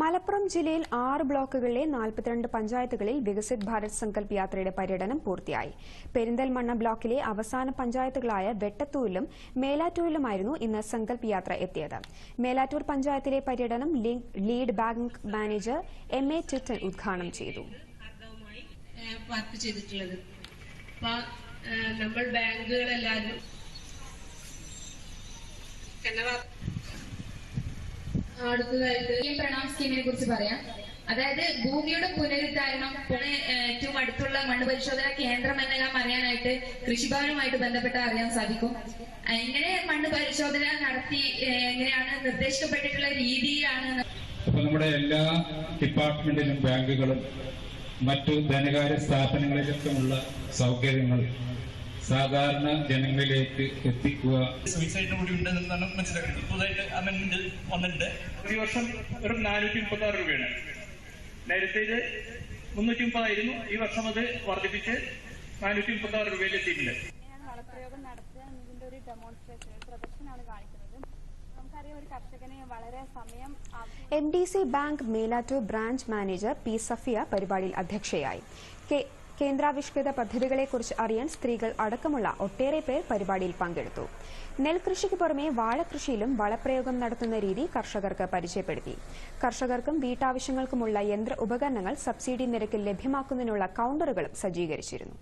മലപ്പുറം ജില്ലയിൽ ആറ് ബ്ലോക്കുകളിലെ നാൽപ്പത്തിരണ്ട് പഞ്ചായത്തുകളിൽ വികസിത് ഭാരത് സങ്കല്പ് യാത്രയുടെ പര്യടനം പൂർത്തിയായി. പെരിന്തൽമണ്ണ ബ്ലോക്കിലെ അവസാന പഞ്ചായത്തുകളായ വെട്ടത്തൂരിലും മേലാറ്റൂരിലുമായിരുന്നു ഇന്ന് സങ്കല്പ് യാത്ര എത്തിയത്. മേലാറ്റൂർ പഞ്ചായത്തിലെ പര്യടനം lead bank manager M A Chittan ഉദ്ഘാടനം ചെയ്തു. നമ്മൾ ബാങ്കുകളെല്ലാവരും കനറ അടുത്തതായിട്ട് ഈ പ്രണാം സ്കീമിനെ കുറിച്ച് പറയാം. അതായത് ഭൂമിയുടെ പുനരുദ്ധാരണം പുണെ ഏറ്റവും അടുത്തുള്ള മണ്ണ് പരിശോധന കേന്ദ്രം എന്നെല്ലാം അറിയാനായിട്ട് കൃഷിഭവനുമായിട്ട് ബന്ധപ്പെട്ട അറിയാൻ സാധിക്കും. എങ്ങനെ മണ്ണ് പരിശോധന നടത്തി എങ്ങനെയാണ് നിർദ്ദേശിക്കപ്പെട്ടിട്ടുള്ള രീതിയിലാണ് അപ്പൊ നമ്മുടെ എല്ലാ ഡിപ്പാർട്ട്മെന്റിലും ബാങ്കുകളും മറ്റു ധനകാര്യ സ്ഥാപനങ്ങളിലൊക്കെയുള്ള സൗകര്യങ്ങൾ സാധാരണ ജനങ്ങളിലേക്ക് എത്തിക്കുക. സൂയിസൈഡ് കൂടി ഉണ്ടെന്നാണ് മനസ്സിലാക്കുന്നത് പുതുതായിട്ട് അമെന്റ്മെന്റ് വന്നിട്ടുണ്ട്. പ്രതിവർഷം വർഷം വെറും നാനൂറ്റി മുപ്പത്തി ആറ് രൂപയാണ്. നേരത്തെ ഇത് മുന്നൂറ്റി മുപ്പതായിരുന്നു ഈ വർഷം അത് വർദ്ധിപ്പിച്ച് നാനൂറ്റി മുപ്പത്തി ആറ് രൂപയിൽ എത്തിയിട്ടുണ്ട്. വളപ്രയോഗം നടത്തുക എന്നതിന്റെ ഒരു ഡെമോൺസ്ട്രേഷൻ ഒരു പ്രദർശനമാണ് കാണിക്കുന്നത്. നമുക്കറിയാം ഒരു കർഷകന് വളരെ സമയം ആവശ്യം. M D C bank Melattur branch manager P Safiya പരിപാടിയിൽ അധ്യക്ഷയായി. കെ- കേന്ദ്രാവിഷ്കൃത പദ്ധതികളെക്കുറിച്ച് അറിയാൻ സ്ത്രീകൾ അടക്കമുള്ള ഒട്ടേറെ പേർ പരിപാടിയിൽ പങ്കെടുത്തു. നെൽകൃഷിക്ക് പുറമെ വാഴകൃഷിയിലും വളപ്രയോഗം നടത്തുന്ന രീതി കർഷകർക്ക് പരിചയപ്പെടുത്തി. കർഷകർക്കും വീട്ടാവശ്യങ്ങൾക്കുമുള്ള യന്ത്ര ഉപകരണങ്ങൾ സബ്സിഡി നിരക്കിൽ ലഭ്യമാക്കുന്നതിനുള്ള കൌണ്ടറുകളും സജ്ജീകരിച്ചിരുന്നു.